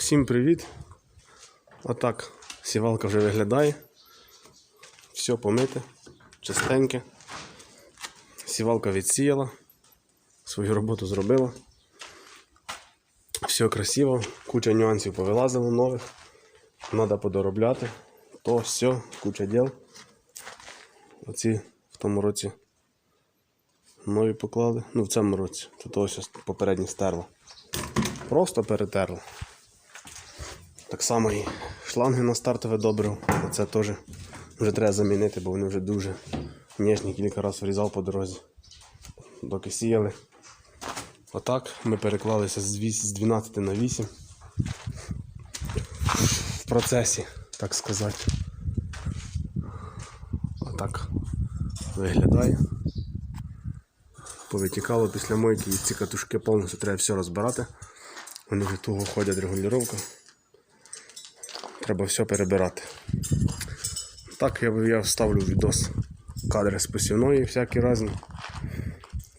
Всім привіт! Отак сівалка вже виглядає. Все помите, чистеньке. Сівалка відсіяла, свою роботу зробила. Все красиво, куча нюансів повилазило нових. Треба подоробляти. То все, куча діл. Оці в тому році нові поклали. Ну, в цьому році. Тут ось попередні стерла. Просто перетерли. Так само і шланги на стартове добрив. Це теж вже треба замінити, бо вони вже дуже ніжні, кілька разів врізав по дорозі. Доки сіяли. Отак ми переклалися з 12 на 8. В процесі, так сказати. Отак виглядає. Повитікало після мойки і ці катушки повністю треба все розбирати. Вони вже туго ходять регулювання. Треба все перебирати. Так, я, я вставлю відос кадри з посівної всякі різні.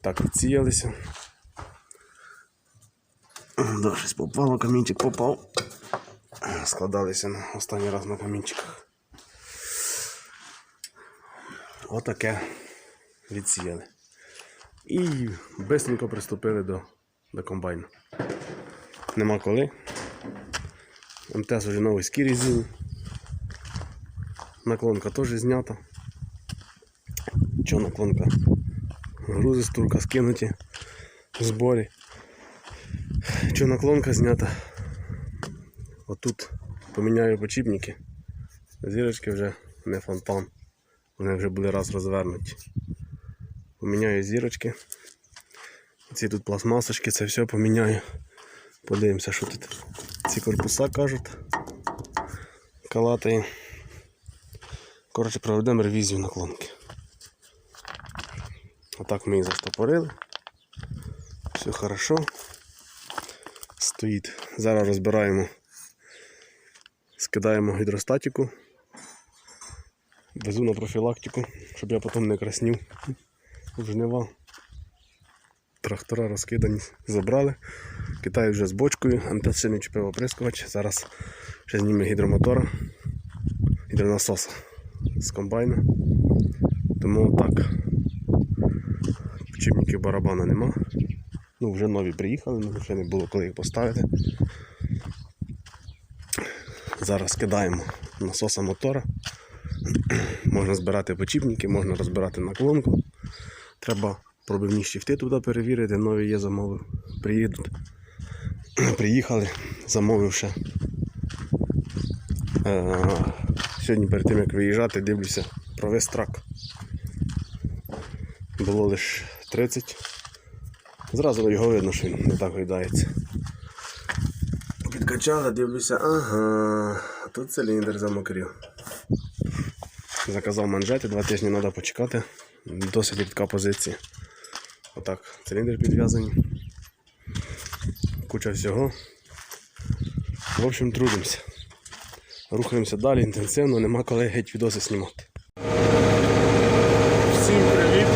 Так, відсіялися. Да, щось попало, камінчик попав. Складалися на останній раз на камінчиках. Отаке відсіяли. І швидко приступили до, до комбайну. Нема коли. МТС вже новий скір резині. Наклонка теж знята. Чо наклонка? Грузи з турка скинуті в зборі. Чо наклонка знята. Отут поміняю почіпники. Зірочки вже не фонтан. Вони вже були раз розвернуті. Поміняю зірочки. Ці тут пластмасочки, це все поміняю. Подивимося, що тут ці корпуса кажуть. Калатає. Коротше, проведемо ревізію наклонки. Отак ми її застопорили. Все хорошо. Стоїть. Зараз розбираємо, скидаємо гідростатику. Везу на профілактику, щоб я потім не краснів. жнива. Трактора розкидані, забрали. Китай вже з бочкою, МТС ще не чіпив оприскувач. Зараз ще зніме гідромотора, гідронасоса з комбайна. Тому так. Чіпників барабана нема. Ну, вже нові приїхали, але вже не було коли їх поставити. Зараз кидаємо насоса мотора. Можна збирати почіпники, можна розбирати наклонку. Треба пробивні щифти туди перевірити, нові є замовив. Приїдуть. Приїхали, замовив ще. Е, сьогодні перед тим як виїжджати, дивлюся провис трак. Було лише 30. Зразу його видно, що він не так гойдається. Підкачали, дивлюся, ага, тут циліндр замокрів. Заказав манжети, два тижні треба почекати. Досить рідка позиція. Отак, циліндр підв'язаний. Куча всього. В общем, трудимося. Рухаємося далі інтенсивно, нема коли геть відоси знімати. Всім привіт!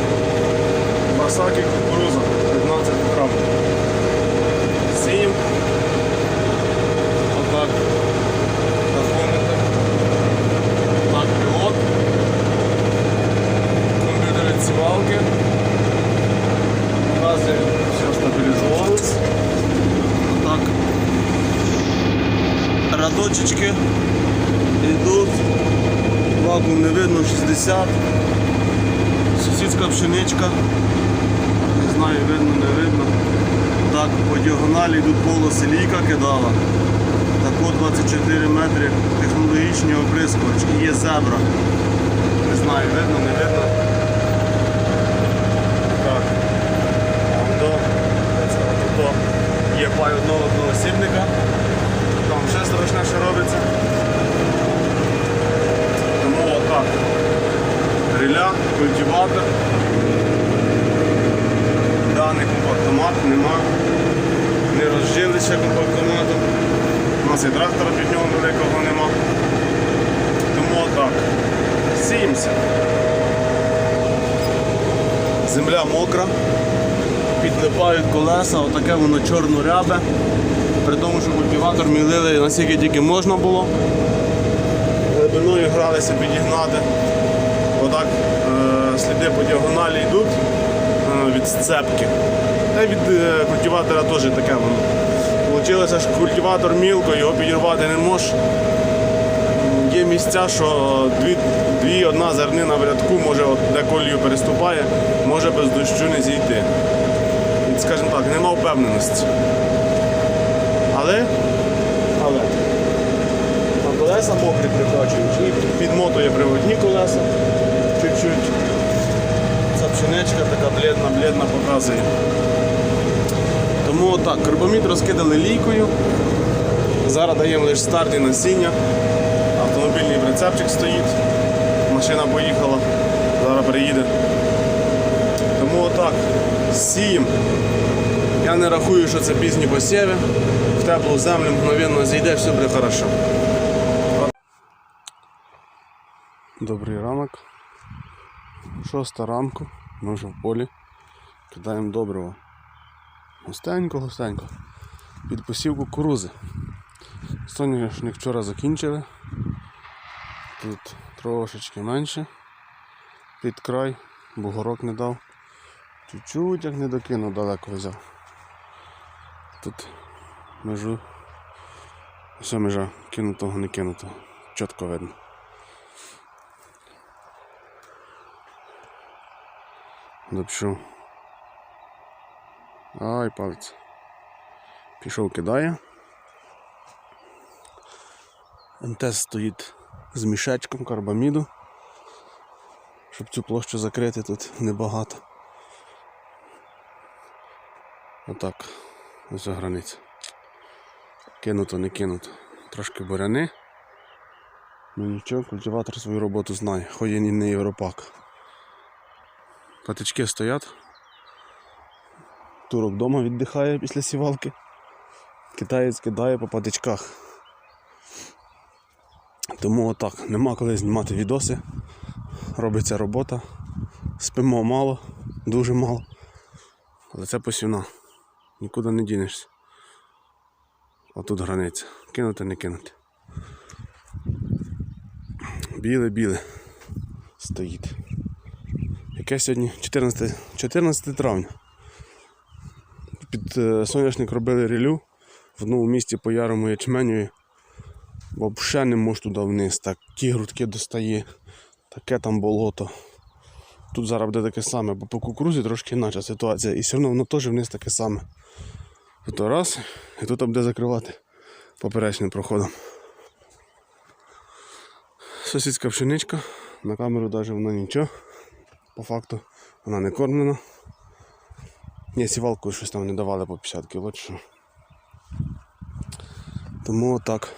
Масаки кукуруза 15 грам. Сієм. Отак. Нафоните. Так, пілот. Комп'ютер від сівалки. Наразі все стабілізувалось. Так. Радочечки йдуть. Вакуум не видно 60. Сусідська пшеничка. Не знаю, видно, не видно. Так, по діагоналі йдуть полоси лійка кидала. Так от 24 метри технологічний оприскувач і є зебра. Не знаю, видно, не видно. Так. Є пай одного одноосібника. Там страшне, що робиться. Тому отак. Риля, культиватор. Даний компактомат нема. Не розжили ще компактоматом. У нас і трактора під нього великого нема. Тому отак. Сіємося. Земля мокра, підлипають колеса, отаке воно чорно рябе. При тому, що культиватор мілили наскільки тільки можна було. Глибиною гралися підігнати. Отак е, сліди по діагоналі йдуть е, від сцепки. Та й від е, культиватора теж таке воно. Получилося, що культиватор мілко, його підірвати не можеш. Є місця, що дві, дві одна зернина в рядку може, от, де колію переступає, може без дощу не зійти. Скажімо так, нема впевненості. Але, але на колеса мокрі прикачують і підмотує приводні колеса чуть-чуть. Ця пшеничка така блідна показує. Тому отак, карбомід розкидали лійкою. Зараз даємо лише старт і насіння. Автомобільний прицепчик стоїть. Машина поїхала, зараз приїде. Тому отак, сіємо. Я не рахую, що це пізні посіви. Теплу землю мгновенно зійде, все буде хорошо. Добрий ранок. Шоста ранку. Ми вже в полі. Кидаємо доброго. Густенько, густенько. Під посів кукурузи. Соняшник вчора закінчили. Тут трошечки менше. Під край, бугорок не дав. Чуть-чуть як не докинув, далеко взяв. Тут межу. Все межа кинутого не кинутого. Чітко видно. Допшу. Ай, палець. Пішов кидає. МТС стоїть з мішечком карбаміду. Щоб цю площу закрити тут небагато. Отак. Ось границя. Кинуто, не кинуто. Трошки буряни. Ну нічого, культиватор свою роботу знає, хоч і не європак. Патички стоять. Турок вдома віддихає після сівалки. Китаєць кидає по патичках. Тому отак, нема коли знімати відоси. Робиться робота. Спимо мало, дуже мало. Але це посівна. Нікуди не дінешся. А тут границя. Кинути, не кинути. Біле-біле стоїть. Яке сьогодні 14, 14 травня. Під е, соняшник робили релю в одному місці по ярому ячменю. Взагалі не можу туди вниз. Так, ті грудки достає, таке там болото. Тут зараз буде таке саме, бо по кукурузі трошки інакша ситуація. І все одно воно теж вниз таке саме. Тут раз, і тут буде закривати поперечним проходом. Сусідська пшеничка, на камеру навіть вона нічого. По факту вона не кормлена. Ні, сівалку щось там не давали по 50 кг. Що. Тому отак.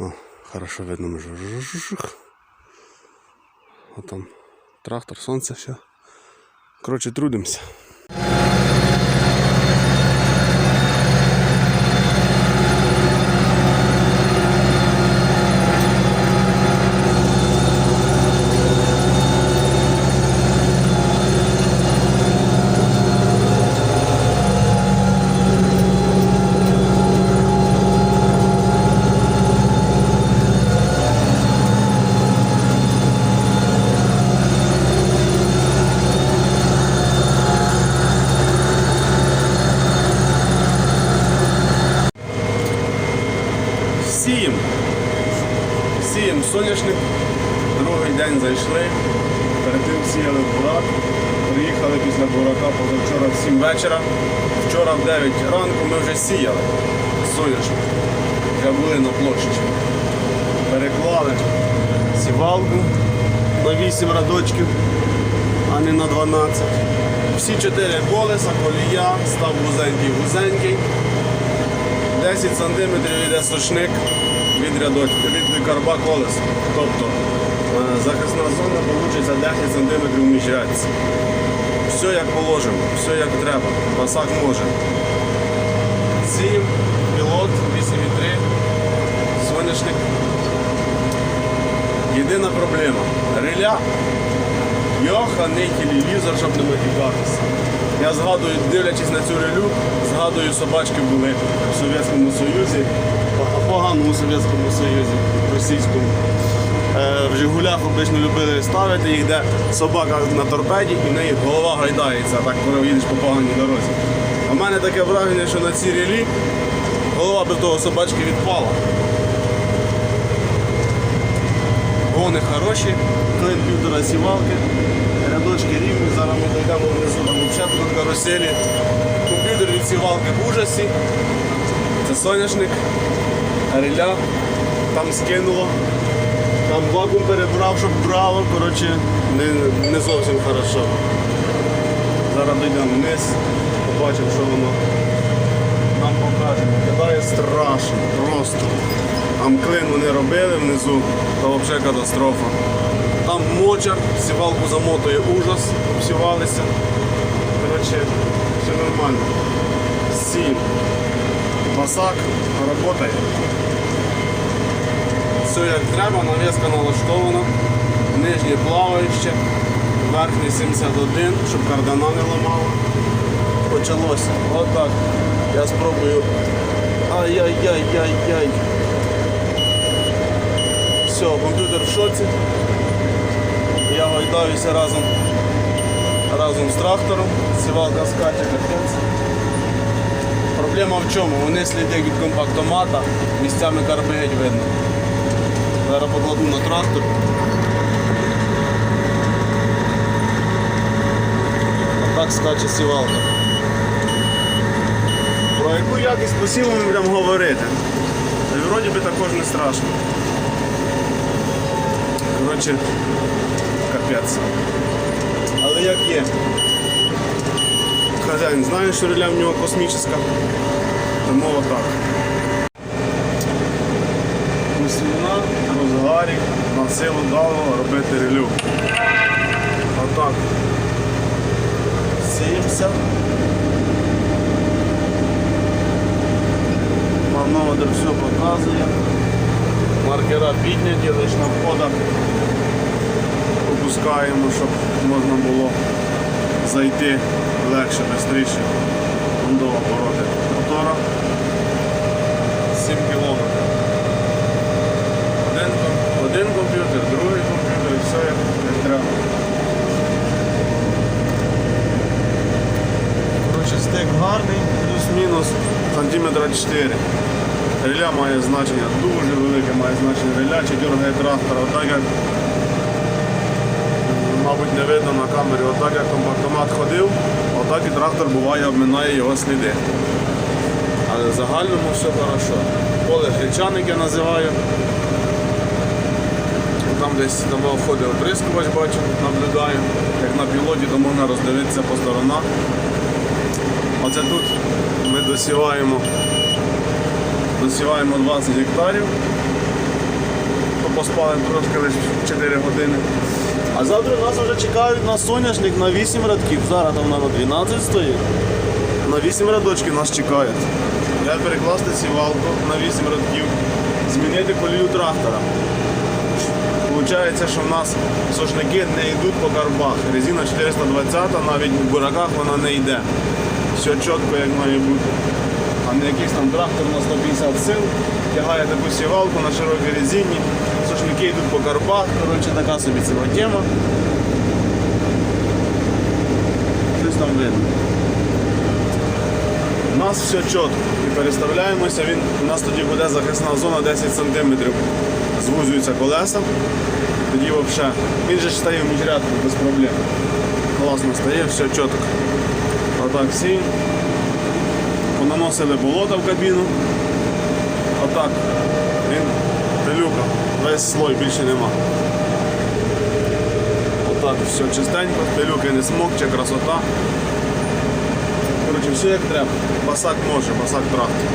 О, хорошо видно може. Жух. От там трактор, сонце, все. Коротше, трудимося. Сієм. Сієм соняшник. Другий день зайшли. Перед тим сіяли в бурак. Приїхали після бурака позавчора в 7 вечора. Вчора в 9 ранку ми вже сіяли соняшник. Вже були на площі. Переклали сівалку на 8 радочків, а не на 12. Всі чотири колеса, колія, став вузенький-вузенький. 10 см йде сошник від рядочка, від карба колес. Тобто е, захисна зона вийде 10 см між рядці. Все як положено, все як треба. Пасак може. 7, пілот, 8,3, соняшник. Єдина проблема. Риля Йоханий телевізор, щоб не матюкатися. Я згадую, дивлячись на цю релю, згадую, собачки були в Совєтському Союзі, в поганому Совєтському Союзі, російському. Е, В Жигулях обично любили ставити їх, де собака на торпеді і в неї голова гайдається, так коли їдеш по поганій дорозі. А в мене таке враження, що на цій релі голова би того собачки відпала. Вони хороші, клин півтора сівалки, рядочки рівні, зараз ми дійдемо внизу там взагалі тут каруселі. Комп'ютер від сівалки в ужасі. Це соняшник, реля, там скинуло, там вакуум перебрав, щоб брало, коротше, не, не зовсім хорошо. Зараз дійдемо вниз, побачимо, що воно нам покаже. Виглядає страшно, просто. Там клин вони робили внизу, то взагалі катастрофа. Там мочар, сівалку замотує ужас, обсівалися. Коротше, все нормально. Сім. Басак працює. Все як треба, навіска налаштована, нижнє плаваюче, верхній 71, щоб кардана не ламало. Почалося. Отак. Я спробую. Ай-яй-яй-яй-яй. Все, комп'ютер в шоці. Я гойдаюся разом, разом з трактором. Сівалка скаче капець. Проблема в чому? Вони сліди від компактомата, місцями карби видно. Зараз покладу на трактор. Отак скаче сівалка. Про яку якість посіву ми будемо говорити? Вроді би також не страшно. Коротше, капець. Але як є. Хазяїн знає, що реля в нього космічна. Тому отак. Усіна, розгарі, на силу дало робити релю. Отак. 70. Манометр все показує. Маркера підняті, лише на входах опускаємо, щоб можна було зайти легше, швидше до обороти мотора. 7 кілометрів. Один, один комп'ютер, другий комп'ютер і все як треба. Коротше, стек гарний, плюс-мінус сантиметра 4. Реля має значення, дуже велике має значення реля, чи дергає трактор, отак як мабуть не видно на камері, отак як компактомат ходив, отак і трактор буває обминає його сліди. Але в загальному все хорошо. Поле гречаник я називаю. Там десь там входить оприскувач, бачу, наблюдаю. Як на пілоті, то можна роздивитися по сторонах. Оце тут ми досіваємо, досіваємо 20 гектарів. Поспали трошки лише 4 години. А завтра нас вже чекають на соняшник на 8 радків. Зараз там на 12 стоїть. На 8 рядочків нас чекають. Я перекласти сівалку на 8 радків, змінити колію трактора. Получається, що в нас сошники не йдуть по карбах. Резина 420, навіть в бураках вона не йде. Все чітко, як має бути. А не якийсь там трактор на 150 сил, тягає таку сівалку на широкій резині, сошники йдуть по карбах, коротше, така собі ціла тема. Щось там видно. У нас все чітко. І переставляємося, він, у нас тоді буде захисна зона 10 см. Звузуються колеса. Тоді взагалі. Він же стає в міжрядку без проблем. Класно стає, все чітко. Отак всі. Понаносили болото в кабіну. Отак. Він пилюка. Весь слой більше нема. Отак, все чистенько, пилюки не смокче, красота. Коротше, все як треба. Басак може, басак трактор.